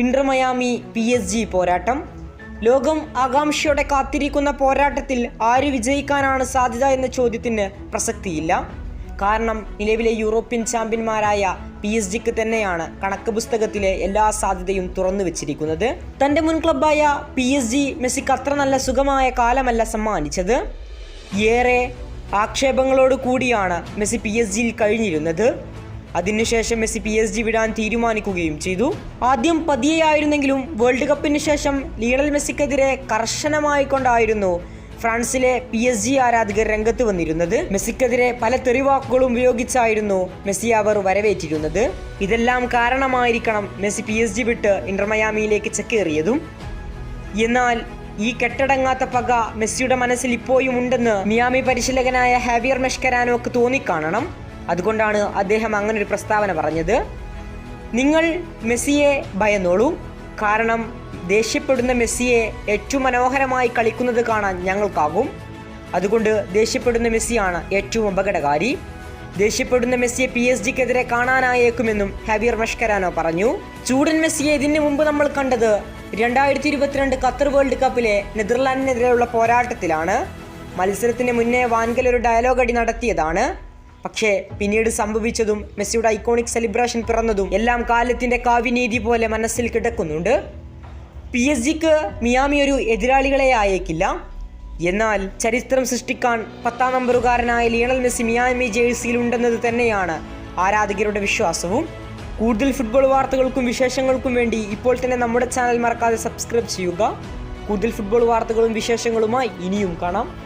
Inter Miami P S G പോരാട്ടം. ലോകം ആകാംക്ഷയോടെ കാത്തിരിക്കുന്ന പോരാട്ടത്തിൽ ആര് വിജയിക്കാനാണ് സാധ്യത എന്ന ചോദ്യത്തിന് പ്രസക്തിയില്ല. കാരണം നിലവിലെ യൂറോപ്യൻ ചാമ്പ്യന്മാരായ പി എസ് ജിക്ക് തന്നെയാണ് കണക്ക് പുസ്തകത്തിലെ എല്ലാ സാധ്യതയും തുറന്നു വെച്ചിരിക്കുന്നത്. തന്റെ മുൻ ക്ലബായ പി എസ് ജി മെസ്സിക്ക് അത്ര നല്ല സുഖമായ കാലമല്ല സമ്മാനിച്ചത്. ഏറെ ആക്ഷേപങ്ങളോട് കൂടിയാണ് മെസ്സി പി എസ് ജിയിൽ കഴിഞ്ഞിരുന്നത്. അതിനുശേഷം മെസ്സി പി എസ് ജി വിടാൻ തീരുമാനിക്കുകയും ചെയ്തു. ആദ്യം പതിയെയായിരുന്നെങ്കിലും വേൾഡ് കപ്പിന് ശേഷം ലീണൽ മെസ്സിക്കെതിരെ കർശനമായി കൊണ്ടായിരുന്നു ഫ്രാൻസിലെ പി എസ് ജി ആരാധകർ രംഗത്ത് വന്നിരുന്നത്. മെസ്സിക്കെതിരെ പല തെറിവാക്കുകളും ഉപയോഗിച്ചായിരുന്നു മെസ്സി അവർ വരവേറ്റിരുന്നത്. ഇതെല്ലാം കാരണമായിരിക്കണം മെസ്സി പി എസ് ജി വിട്ട് ഇന്റർമയാമിയിലേക്ക് ചെക്കേറിയതും. എന്നാൽ ഈ കെട്ടടങ്ങാത്ത പക മെസ്സിയുടെ മനസ്സിൽ ഇപ്പോഴും ഉണ്ടെന്ന് മിയാമി പരിശീലകനായ ഹാവിയർ മെഷ്കരാനോക്ക് തോന്നിക്കാണണം. അതുകൊണ്ടാണ് അദ്ദേഹം അങ്ങനെ ഒരു പ്രസ്താവന പറഞ്ഞത്. നിങ്ങൾ മെസ്സിയെ ഭയന്നോളൂ. കാരണം ദേഷ്യപ്പെടുന്ന മെസ്സിയെ ഏറ്റവും മനോഹരമായി കളിക്കുന്നത് കാണാൻ ഞങ്ങൾക്കാകും അതുകൊണ്ട് ദേഷ്യപ്പെടുന്ന മെസ്സിയാണ് ഏറ്റവും അപകടകാരി. ദേഷ്യപ്പെടുന്ന മെസ്സിയെ പി എസ് ജിക്കെതിരെ കാണാനായേക്കുമെന്നും ഹാവിയർ മഷ്കരാനോ പറഞ്ഞു. ചൂടൻ മെസ്സിയെ ഇതിനു മുമ്പ് നമ്മൾ കണ്ടത് രണ്ടായിരത്തി ഇരുപത്തിരണ്ട് ഖത്തർ വേൾഡ് കപ്പിലെ നെതർലാൻഡിനെതിരെയുള്ള പോരാട്ടത്തിലാണ്. മത്സരത്തിന് മുന്നേ വാൻകൽ ഒരു ഡയലോഗ് അടി നടത്തിയതാണ്. പക്ഷേ പിന്നീട് സംഭവിച്ചതും മെസ്സിയുടെ ഐക്കോണിക് സെലിബ്രേഷൻ പിറന്നതും എല്ലാം കാലത്തിന്റെ കാവ്യനീതി പോലെ മനസ്സിൽ കിടക്കുന്നുണ്ട്. പി എസ് ജിക്ക് മിയാമി ഒരു എതിരാളികളെ ആയേക്കില്ല. എന്നാൽ ചരിത്രം സൃഷ്ടിക്കാൻ പത്താം നമ്പറുകാരനായ ലിയണൽ മെസ്സി മിയാമി ജേഴ്സിയിൽ ഉണ്ടെന്നത് തന്നെയാണ് ആരാധകരുടെ വിശ്വാസവും. കൂടുതൽ ഫുട്ബോൾ വാർത്തകൾക്കും വിശേഷങ്ങൾക്കും വേണ്ടി ഇപ്പോൾ തന്നെ നമ്മുടെ ചാനൽ മറക്കാതെ സബ്സ്ക്രൈബ് ചെയ്യുക. കൂടുതൽ ഫുട്ബോൾ വാർത്തകളും വിശേഷങ്ങളുമായി ഇനിയും കാണാം.